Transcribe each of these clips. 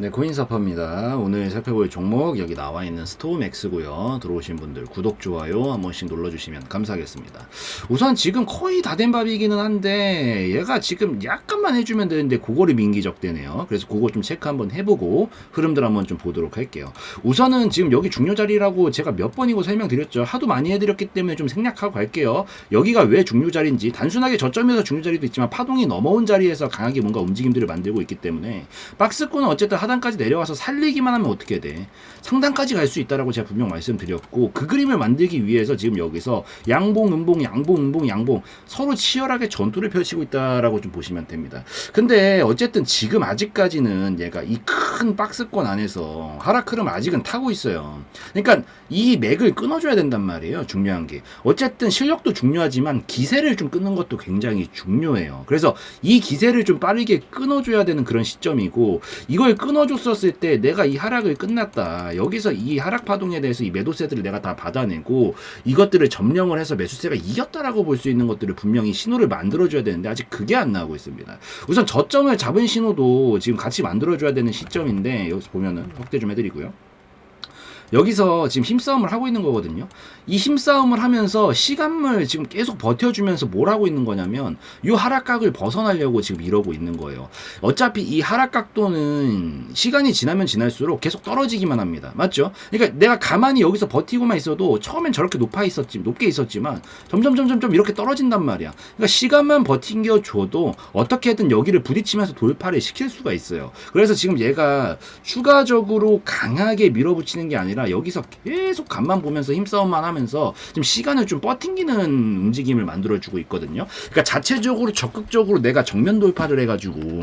네, 코인사파입니다. 오늘 살펴볼 종목 여기 나와 있는 스토맥스고요. 들어오신 분들 구독, 좋아요 한 번씩 눌러주시면 감사하겠습니다. 우선 지금 거의 다 된 밥이기는 한데 얘가 지금 약간만 해주면 되는데 그거를 민기적대네요. 그래서 그거 좀 체크 한번 해보고 흐름들 한번 좀 보도록 할게요. 우선은 지금 여기 중요 자리라고 제가 몇 번이고 설명드렸죠. 하도 많이 해드렸기 때문에 좀 생략하고 갈게요. 여기가 왜 중요 자리인지 단순하게 저점에서 중요 자리도 있지만 파동이 넘어온 자리에서 강하게 뭔가 움직임들을 만들고 있기 때문에 박스권은 어쨌든 하 단까지 내려와서 살리기만 하면 어떻게 돼? 상단까지 갈 수 있다라고 제가 분명 말씀드렸고 그 그림을 만들기 위해서 지금 여기서 양봉, 음봉, 양봉, 음봉, 양봉 서로 치열하게 전투를 펼치고 있다라고 좀 보시면 됩니다. 근데 어쨌든 지금 아직까지는 얘가 이 큰 박스권 안에서 하락 흐름 아직은 타고 있어요. 그러니까 이 맥을 끊어줘야 된단 말이에요. 중요한 게 어쨌든 실력도 중요하지만 기세를 좀 끊는 것도 굉장히 중요해요. 그래서 이 기세를 좀 빠르게 끊어줘야 되는 그런 시점이고 이걸 끊어 줬었을 때 내가 이 하락을 끝났다. 여기서 이 하락 파동에 대해서 이 매도세들을 내가 다 받아내고 이것들을 점령을 해서 매수세가 이겼다라고 볼 수 있는 것들을 분명히 신호를 만들어줘야 되는데 아직 그게 안 나오고 있습니다. 우선 저점을 잡은 신호도 지금 같이 만들어줘야 되는 시점인데 여기서 보면은 확대 좀 해드리고요. 여기서 지금 힘싸움을 하고 있는 거거든요. 이 힘싸움을 하면서 시간을 지금 계속 버텨주면서 뭘 하고 있는 거냐면 이 하락각을 벗어나려고 지금 이러고 있는 거예요. 어차피 이 하락각도는 시간이 지나면 지날수록 계속 떨어지기만 합니다. 맞죠? 그러니까 내가 가만히 여기서 버티고만 있어도 처음엔 저렇게 높아 있었지, 높게 있었지만 점점 점점 좀 이렇게 떨어진단 말이야. 그러니까 시간만 버틴겨 줘도 어떻게든 여기를 부딪히면서 돌파를 시킬 수가 있어요. 그래서 지금 얘가 추가적으로 강하게 밀어붙이는 게 아니라 여기서 계속 간만 보면서 힘싸움만 하면서 지금 시간을 좀 버팅기는 움직임을 만들어주고 있거든요. 그러니까 자체적으로 적극적으로 내가 정면 돌파를 해가지고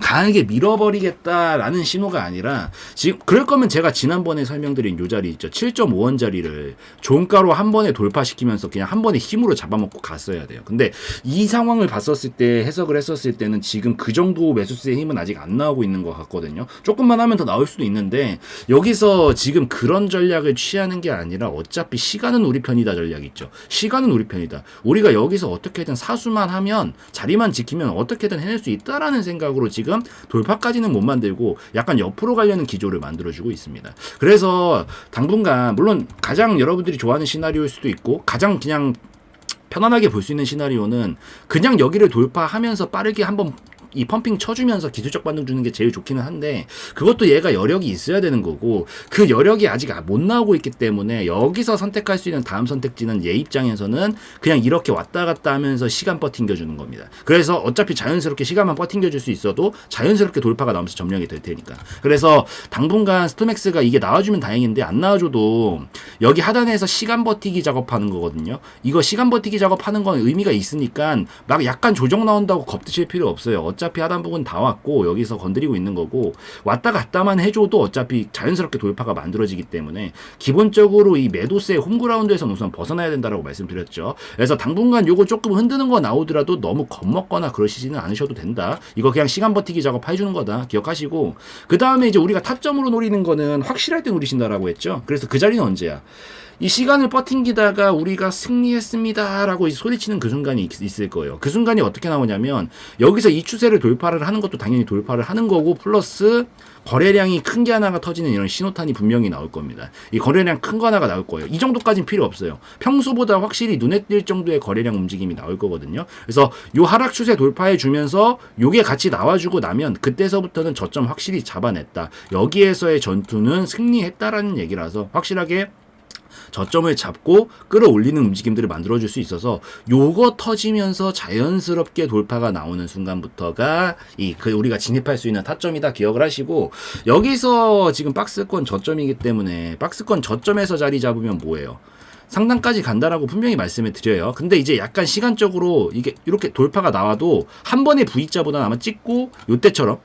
강하게 밀어버리겠다라는 신호가 아니라 지금 그럴 거면 제가 지난번에 설명드린 요 자리 있죠. 7.5원짜리를 종가로 한 번에 돌파시키면서 그냥 한 번에 힘으로 잡아먹고 갔어야 돼요. 근데 이 상황을 봤었을 때 해석을 했었을 때는 지금 그 정도 매수세의 힘은 아직 안 나오고 있는 것 같거든요. 조금만 하면 더 나올 수도 있는데 여기서 지금 그런 전략을 취하는 게 아니라 어차피 시간은 우리 편이다 전략 있죠. 시간은 우리 편이다. 우리가 여기서 어떻게든 사수만 하면 자리만 지키면 어떻게든 해낼 수 있다라는 생각으로 지금 돌파까지는 못 만들고 약간 옆으로 가려는 기조를 만들어주고 있습니다. 그래서 당분간 물론 가장 여러분들이 좋아하는 시나리오일 수도 있고 가장 그냥 편안하게 볼 수 있는 시나리오는 그냥 여기를 돌파하면서 빠르게 한번 이 펌핑 쳐주면서 기술적 반등 주는 게 제일 좋기는 한데 그것도 얘가 여력이 있어야 되는 거고 그 여력이 아직 못 나오고 있기 때문에 여기서 선택할 수 있는 다음 선택지는 얘 입장에서는 그냥 이렇게 왔다 갔다 하면서 시간 버팅겨 주는 겁니다. 그래서 어차피 자연스럽게 시간만 버팅겨 줄 수 있어도 자연스럽게 돌파가 나오면서 점령이 될 테니까. 그래서 당분간 스토맥스가 이게 나와주면 다행인데 안 나와줘도 여기 하단에서 시간 버티기 작업하는 거거든요. 이거 시간 버티기 작업하는 건 의미가 있으니까 막 약간 조정 나온다고 겁드실 필요 없어요. 어차피 하단 부분 다 왔고 여기서 건드리고 있는 거고 왔다 갔다만 해줘도 어차피 자연스럽게 돌파가 만들어지기 때문에 기본적으로 이 매도세 홈그라운드에서는 우선 벗어나야 된다라고 말씀드렸죠. 그래서 당분간 요거 조금 흔드는 거 나오더라도 너무 겁먹거나 그러시지는 않으셔도 된다. 이거 그냥 시간 버티기 작업 해주는 거다. 기억하시고 그 다음에 이제 우리가 타점으로 노리는 거는 확실할 때 노리신다라고 했죠. 그래서 그 자리는 언제야? 이 시간을 버팅기다가 우리가 승리했습니다라고 소리치는 그 순간이 있, 있을 거예요. 그 순간이 어떻게 나오냐면 여기서 이 추세를 돌파를 하는 것도 당연히 돌파를 하는 거고 플러스 거래량이 큰 게 하나가 터지는 이런 신호탄이 분명히 나올 겁니다. 이 거래량 큰 거 하나가 나올 거예요. 이 정도까지는 필요 없어요. 평소보다 확실히 눈에 띌 정도의 거래량 움직임이 나올 거거든요. 그래서 요 하락 추세 돌파해 주면서 요게 같이 나와주고 나면 그때서부터는 저점 확실히 잡아냈다. 여기에서의 전투는 승리했다라는 얘기라서 확실하게 저점을 잡고 끌어올리는 움직임들을 만들어줄 수 있어서 요거 터지면서 자연스럽게 돌파가 나오는 순간부터가 이 그 우리가 진입할 수 있는 타점이다 기억을 하시고 여기서 지금 박스권 저점이기 때문에 박스권 저점에서 자리 잡으면 뭐예요? 상단까지 간다라고 분명히 말씀을 드려요. 근데 이제 약간 시간적으로 이게 이렇게 돌파가 나와도 한 번의 V자보다는 아마 찍고 요때처럼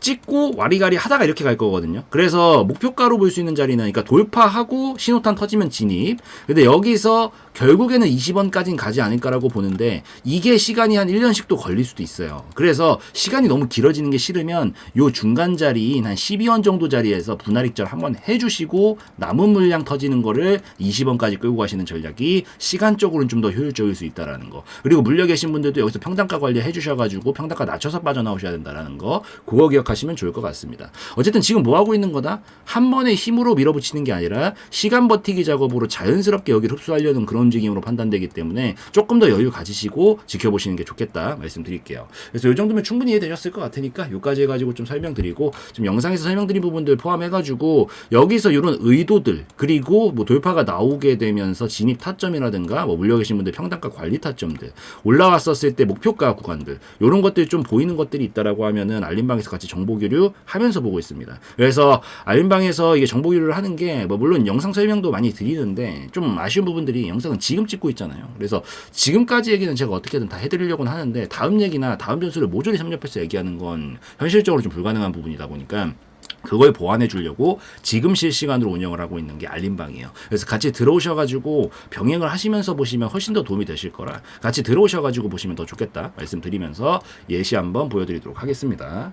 찍고 와리가리 하다가 이렇게 갈 거거든요. 그래서 목표가로 볼 수 있는 자리는 그러니까 돌파하고 신호탄 터지면 진입. 근데 여기서 결국에는 20원까지는 가지 않을까라고 보는데 이게 시간이 한 1년씩도 걸릴 수도 있어요. 그래서 시간이 너무 길어지는 게 싫으면 요 중간 자리인 한 12원 정도 자리에서 분할 익절 한번 해주시고 남은 물량 터지는 거를 20원까지 끌고 가시는 전략이 시간적으로는 좀 더 효율적일 수 있다라는 거. 그리고 물려 계신 분들도 여기서 평단가 관리 해주셔가지고 평단가 낮춰서 빠져나오셔야 된다라는 거. 그거 기억하 기억하시면 좋을 것 같습니다. 어쨌든 지금 뭐 하고 있는 거다? 한 번에 힘으로 밀어붙이는 게 아니라 시간 버티기 작업으로 자연스럽게 여기를 흡수하려는 그런 움직임으로 판단되기 때문에 조금 더 여유 가지시고 지켜보시는 게 좋겠다 말씀드릴게요. 그래서 이 정도면 충분히 이해되셨을 것 같으니까 여기까지 해가지고 좀 설명드리고 지금 영상에서 설명드린 부분들 포함해가지고 여기서 이런 의도들 그리고 뭐 돌파가 나오게 되면서 진입 타점이라든가 뭐 물려 계신 분들 평단가 관리 타점들 올라왔었을 때 목표가 구간들 이런 것들이 좀 보이는 것들이 있다라고 하면은 알림방에서 같이 정보 교류 하면서 보고 있습니다. 그래서 알림방에서 이게 정보 교류를 하는 게 뭐 물론 영상 설명도 많이 드리는데 좀 아쉬운 부분들이 영상은 지금 찍고 있잖아요. 그래서 지금까지 얘기는 제가 어떻게든 다 해드리려고는 하는데 다음 얘기나 다음 변수를 모조리 섭렵해서 얘기하는 건 현실적으로 좀 불가능한 부분이다 보니까 그걸 보완해 주려고 지금 실시간으로 운영을 하고 있는 게 알림방이에요. 그래서 같이 들어오셔가지고 병행을 하시면서 보시면 훨씬 더 도움이 되실 거라 같이 들어오셔가지고 보시면 더 좋겠다 말씀드리면서 예시 한번 보여드리도록 하겠습니다.